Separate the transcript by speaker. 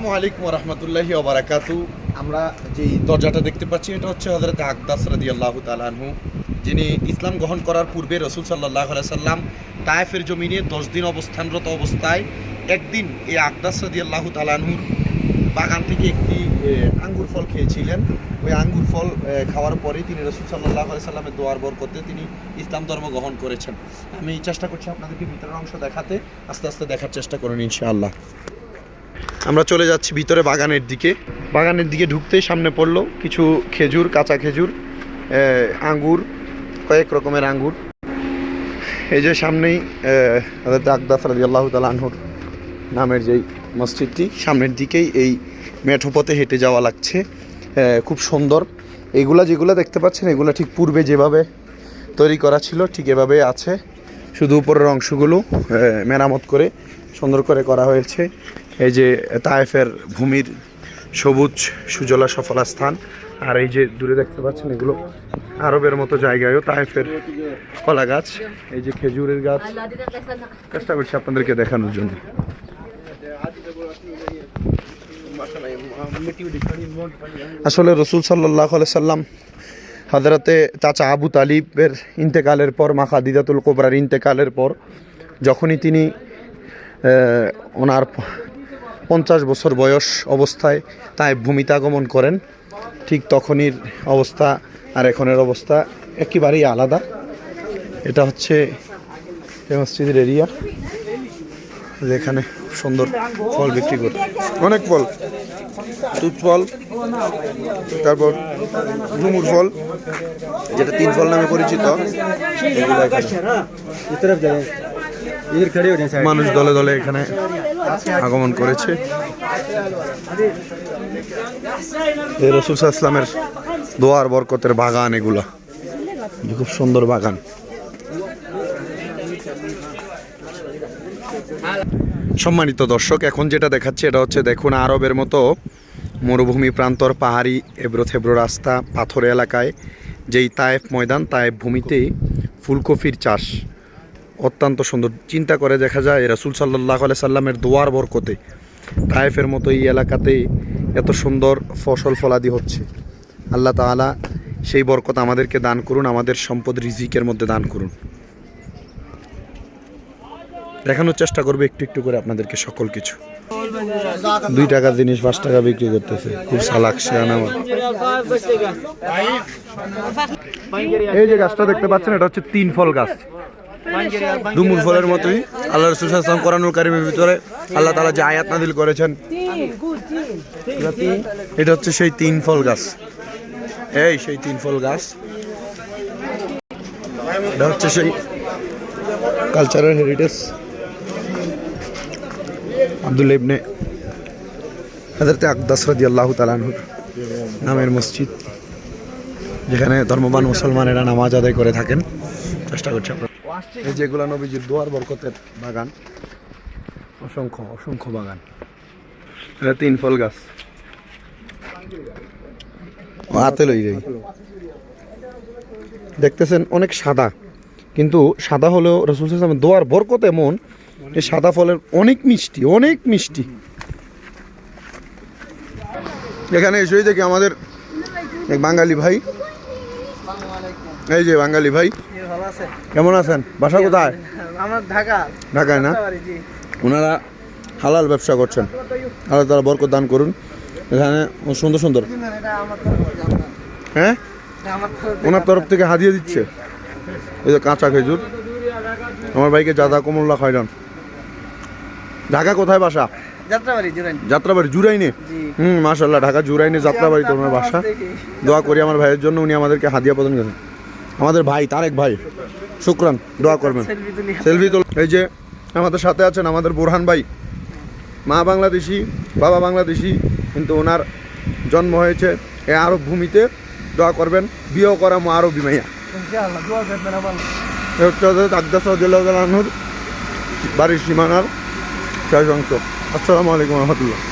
Speaker 1: আসসালামু আলাইকুম রহমতুল্লাহি ওবরাকাতু আমরা যেই দরজাটা দেখতে পাচ্ছি, এটা হচ্ছে হজরত আকদাস রাদি আল্লাহ তালানহু যিনি ইসলাম গ্রহণ করার পূর্বে রসুল সাল্লাহ সাল্লাম তায়েফের জমিনে দশ দিন অবস্থানরত অবস্থায় একদিন এই আকদাস রাদি আল্লাহ তালানহুর বাগান থেকে একটি আঙ্গুর ফল খেয়েছিলেন। ওই আঙ্গুর ফল খাওয়ার পরেই তিনি রসুল সাল্লাহ সাল্লামের দোয়ার বর করতে তিনি ইসলাম ধর্ম গ্রহণ করেছেন। আমি চেষ্টা করছি আপনাদেরকে ভিতরের অংশ দেখাতে, আস্তে আস্তে দেখার চেষ্টা করুন ইনশাআল্লাহ। আমরা চলে যাচ্ছি ভিতরে বাগানের দিকে। বাগানের দিকে ঢুকতেই সামনে পড়ল কিছু খেজুর, কাঁচা খেজুর আঙ্গুর, কয়েক রকমের আঙ্গুর। এই যে সামনেই আকদাস রাজি আল্লাহ আনহুর নামের যেই মসজিদটি, সামনের দিকেই এই মেঠোপথে হেঁটে যাওয়া লাগছে। খুব সুন্দর। এগুলা যেগুলো দেখতে পাচ্ছেন, এগুলো ঠিক পূর্বে যেভাবে তৈরি করা ছিল, ঠিক এভাবে আছে। শুধু উপরের অংশগুলো মেরামত করে সুন্দর করে করা হয়েছে। এই যে তায়েফের ভূমির সবুজ সুজলা সফলা স্থান, আর এই যে দূরে দেখতে পাচ্ছেন এগুলো আরবের মতো জায়গায়ও তায়েফের কলা গাছ, এই যে খেজুরের গাছ। চেষ্টা করছি আপনাদেরকে দেখানোর জন্য। আসলে রসুল সাল্লাহ সাল্লাম হজরতে চাচা আবু তালিবের ইন্তেকালের পর, মা খাদিজাতুল কোবরার ইন্তেকালের পর, যখনই তিনি ওনার পঞ্চাশ বছর বয়স অবস্থায় তাই ভূমিতে আগমন করেন। ঠিক তখনই অবস্থা আর এখনের অবস্থা একেবারেই আলাদা। এটা হচ্ছে মসজিদের এরিয়া। যেখানে সুন্দর ফল বিক্রি করে। অনেক ফল। তুত ফল তারপর ডুমুর ফল। যেটা তিন ফল নামে পরিচিত। এগুলো এখানে। মানুষ দলে দলে এখানে আগমন করেছে। রসুল ইসলামের দোয়ার বরকতের বাগান এগুলা। খুব সুন্দর বাগান। সম্মানিত দর্শক, এখন যেটা দেখাচ্ছে এটা হচ্ছে দেখুন আরবের মতো মরুভূমি প্রান্তর পাহাড়ি এবড়ো থেবড়ো রাস্তা পাথর এলাকায়, যেই তায়েফ ময়দান, তায়েফ ভূমিতেই ফুলকপির চাষ। অত্যন্ত সুন্দর। চিন্তা করে দেখা যায়, রাসুল সাল্লাহ সাল্লামের দোয়ার বরকতে, তায়েফের মতো এই এলাকাতে এত সুন্দর ফসল ফলাদি হচ্ছে। আল্লাহ তাআলা সেই বরকত আমাদেরকে দান করুন, আমাদের সম্পদ রিজিকের মধ্যে দান করুন। দেখানোর চেষ্টা করবে একটু একটু করে আপনাদেরকে সকল কিছু। দুই টাকার জিনিস, পাঁচ টাকা বিক্রি করতেছে। খুব সালাক আমার এই যে গাছটা দেখতে পাচ্ছেন, এটা হচ্ছে তিন ফল গাছ। ডুমুর ফলের মতোই আল্লাহ রসুল সাল্লাম কোরআনুল কারিমের ভিতরে আল্লাহ তালা যে আয়াত নাদিল করেছেন এটা হচ্ছে সেই তিন ফল গাছ। এই সেই তিন ফল গাছ। এটা হচ্ছে সেই কালচারাল হেরিটেজ আব্দুল ইবনে হাজরতে আকদাস রাদি আল্লাহ তালানহুর নামের মসজিদ যেখানে ধর্মবান মুসলমানেরা নামাজ আদায় করে থাকেন। চেষ্টা করছি আপনার এই যেগুলো নবীজির দোয়ার বরকতের বাগান। অসংখ্য অসংখ্য বাগান। এটা তিন ফল গাছ। হাতে লই যাই। দেখতেছেন অনেক সাদা। কিন্তু সাদা হলেও রসুল ইসলামের দোয়ার বরকত এমন এই সাদা ফলের অনেক মিষ্টি অনেক মিষ্টি। এখানে এসেই দেখি আমাদের এক বাঙালি ভাই এই যে বাঙালি ভাই কেমন আছেন? বাসা কোথায়?
Speaker 2: আমার ঢাকা।
Speaker 1: ঢাকায় না? ওনারা হালাল ব্যবসা করছেন। আল্লাহ তারা বরকত দান করুন। এখানে সুন্দর সুন্দর। হ্যাঁ? ওনার তরফ থেকে হাদিয়ে দিচ্ছে। এই যে কাঁচা খেজুর। আমার ভাইকে জাদা কমল্লা খাইলাম। ঢাকা কোথায় বাসা?
Speaker 2: যাত্রাবাড়ি জুরাইনে।
Speaker 1: হুম মাশাল্লাহ ঢাকা জুরাইনে যাত্রাবাড়ি তো ওনার বাসা দোয়া করি আমার ভাইয়ের জন্য উনি আমাদেরকে হাদিয়া প্রদান করেন। আমাদের ভাই তারেক ভাই। শুক্রান দোয়া করবেন।
Speaker 2: সেলফি তোল
Speaker 1: এই যে আমাদের সাথে আছেন আমাদের বোরহান ভাই। মা বাংলাদেশি বাবা বাংলাদেশি কিন্তু ওনার জন্ম হয়েছে এই আরব ভূমিতে। দোয়া করবেন বিয়েও করা মা আরবি মাইয়া। এ বাড়ির সীমানার শেষ অংশ। আসসালামু আলাইকুম রহমতুল্লাহ।